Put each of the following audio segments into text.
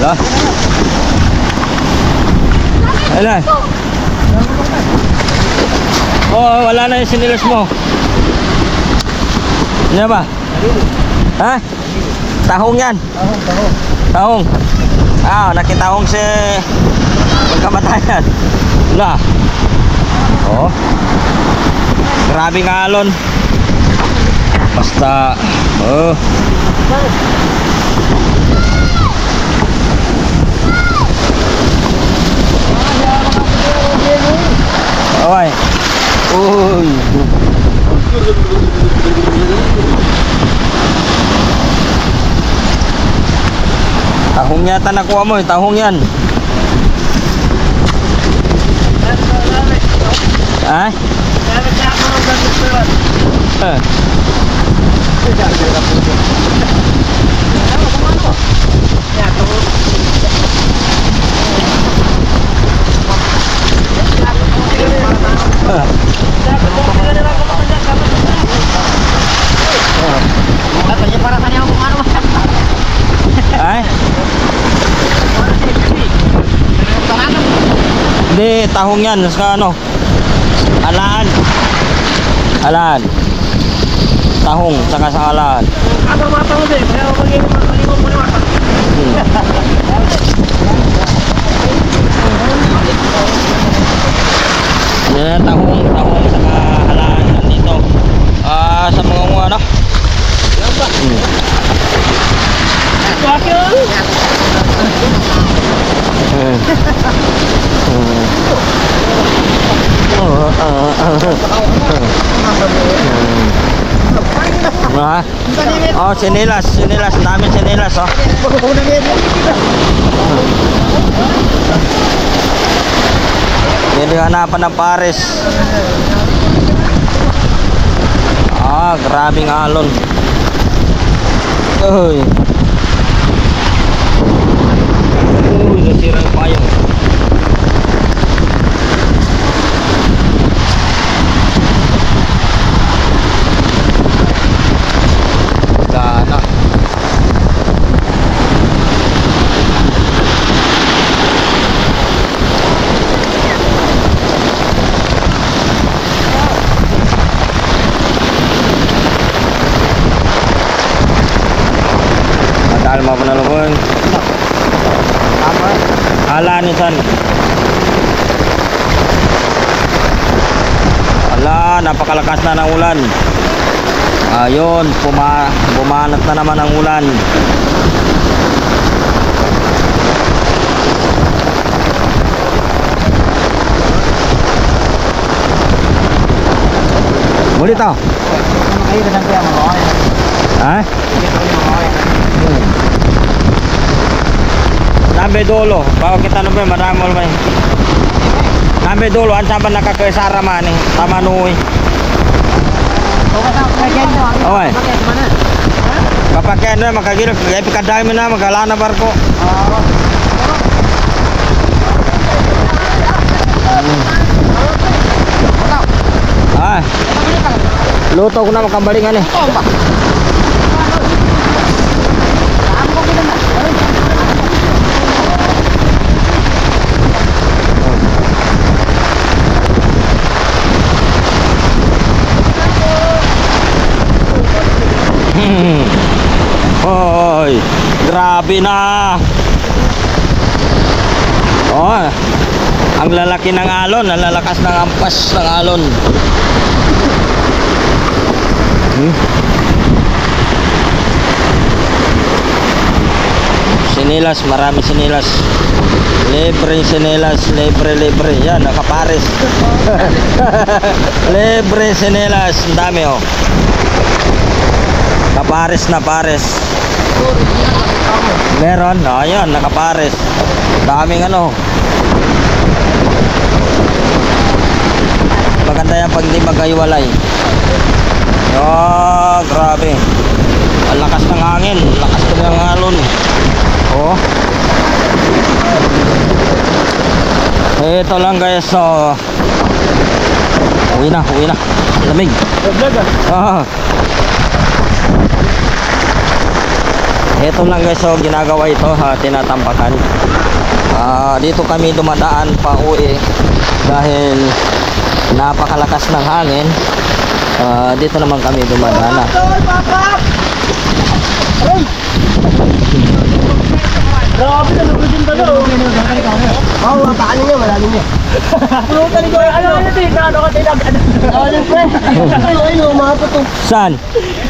Wala. Wala. Oh, wala na yung sinilas mo. Ano ba? Ha? Tahong yan. Tahong. Ah, nakitahong si magkamatayan. Wala. Oh. Grabing alon. Basta oh. Okay. Uy. Tahong yata nakuha mo, eh. tahong yan. Ha? Eh. Hindi, tahong yan. Sa ano? Alaan. Alaan. Tahong, saka sa alaan. Yan, tahong, tahong, saka alaan. Nandito. Ah, sa mga mga ano? Hmm. Ha? Oh, sinilas, sinilas, ang daming sinilas, oh. Hindi hanapan ng pares. Ah, grabing alon. Uy. Yung payong. Wala na. Madal lubong. Ala ni San. Ala, napakalakas na ng ulan. Ayun, puma bumanat na naman ang ulan. Muli to. Ha? Nambe dolo, bawa kita nambe maramol ba. Nambe dolo, ang saban nakakaisara man eh, tamanuy. Okay. Kapakyan na, makagilok, kaya pikadami na, magalana barko. Ah. Luto ko na makambalingan eh. Hmm. Hoy, grabe na. Oh, ang lalaki ng alon, ang lalakas ng ampas ng alon. Hmm. Sinilas, marami sinilas. Libre sinilas, libre libre. Yan, nakapares. libre sinilas, ang dami oh. Kapares na pares. Meron, oh, yan, nakapares. Daming ano. Maganda yan pag hindi magkaiwalay. Oh, grabe. Ang lakas ng hangin, lakas na ang alon. Oh. Ito lang guys, so Uwi na, uwi na. Lamig. Ah. Ito lang guys, so ginagawa ito, ha, tinatampakan. Ah, dito kami dumadaan pa uwi dahil napakalakas ng hangin. Ah, dito naman kami dumadaan. Grabe na pa daw. Oo, oh, paano niya? Malalim niya. Pulutan ko. Ano ano din? Ano? Ano? Ano ano? Ah, ah, yung ano, malalim. Malalim yan dyan. Malalim, oh, baka mahulog ka. Masakit sa kamay, ah, magkatama ka sa... Dito na kami sa dulo sa iglesia. Ah, papauwi na kami. Nasa iglesia na kami nakatagos. Kanina umikot kami. Tingnan nila guys, no? Napaka lakas ng alon ngayon. Yeah, ayun, uh, diretso kami uwi. Ah, Oo, tulog oh. Tangki lang, tangki lang. ah, Doon ka na ako ang hinangati ko na. Dito ka talo ko ko. Dito ko sabi ng pinanta. Dito ka talo ko ko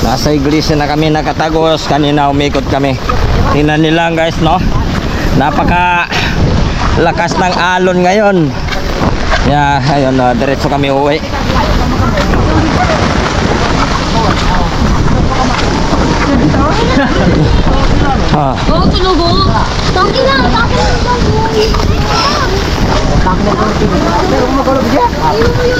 ayo, dahil na sa vlog nila. sa? Sa taring. Nawala. Sige, wag dito dia ka do. Dia macam apa dia begini. Eh, marami pa na na eh. Salubog. Dia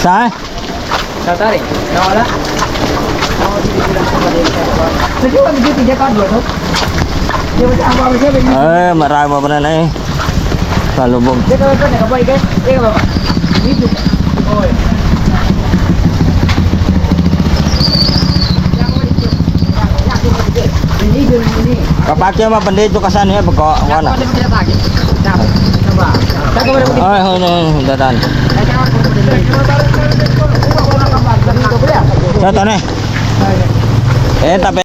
Saan? Sa tarik. Nawala? Eh, marami pa na eh. Salubog. Kapakyo mah pendito kasan ya beko wana. Ay, hoy, hoy, datan. Sa na eh. Eh, tapi